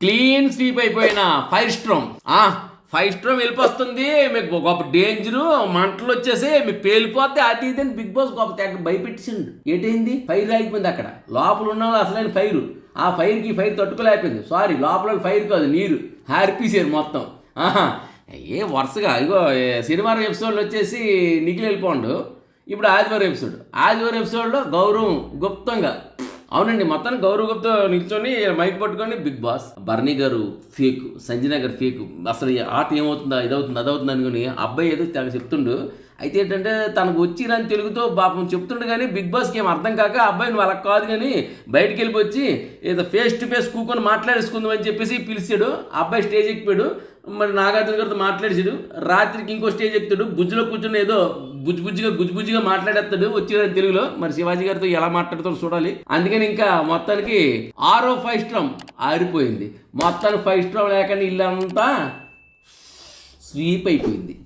Clean sweep అయిపోయిన. Five storm. ఆ five storm వెళ్ళిపోతుంది మీకు గొప్ప డేంజరు. మంటలు వచ్చేసి మీకు పేలిపోతే అది ఇది అని బిగ్ బాస్ గొప్ప తెగ భయపెట్టిండు ఏంటైంది? ఫైర్ ఆగిపోయింది అక్కడ. లోపల ఉన్న వాళ్ళు అసలైన ఫైరు. ఆ ఫైర్కి ఫైర్ తట్టుకోలేకపోయింది. సారీ లోపల ఫైర్ కాదు నీరు. హారిపీసారు మొత్తం. ఆహా. ఏ వరుసగా. ఇగో శనివారం ఎపిసోడ్లో వచ్చేసి నిఖిల్ వెళ్ళిపోండు. ఇప్పుడు ఆదివారం ఎపిసోడ్. ఆదివారం ఎపిసోడ్లో గౌరవం గుప్తంగా. అవునండి మొత్తాన్ని గౌరవ్ గుప్తా నిల్చొని మైక్ పట్టుకొని బిగ్ బాస్. బర్నీ గారు ఫేక్ సంజన గారు ఫేక్ అసలు ఆట ఏమవుతుందా ఇదవుతుంది అదవుతుంది అనుకుని అబ్బాయి ఏదో తెగ చెప్తుండు. అయితే ఏంటంటే తనకు వచ్చిరని తెలుగుతో పాపం చెప్తుండు కానీ బిగ్ బాస్కి ఏం అర్థం కాక అబ్బాయి నువ్వు అలా కాదు కానీ బయటికి వెళ్ళిపోయి ఏదో ఫేస్ టు ఫేస్ కూకొని మాట్లాడేసుకుందాం అని చెప్పేసి పిలిచాడు. ఆ అబ్బాయి స్టేజ్ ఎక్కిపోయాడు. మరి నాగార్జున గారితో మాట్లాడేసాడు రాత్రికి ఇంకో స్టేజ్ ఎక్కుతాడు. బుజ్జులో కూర్చుని ఏదో బుజ్జు బుజ్జిగా గుజ్జు బుజ్జిగా మాట్లాడేస్తాడు. వచ్చిరని తెలుగులో. మరి శివాజీ గారితో ఎలా మాట్లాడతాడో చూడాలి. అందుకని ఇంకా మొత్తానికి ఆరో ఫైవ్ స్ట్రామ్ ఆరిపోయింది. మొత్తానికి ఫైవ్ స్ట్రామ్ లేకుండా ఇల్లంతా స్వీప్ అయిపోయింది.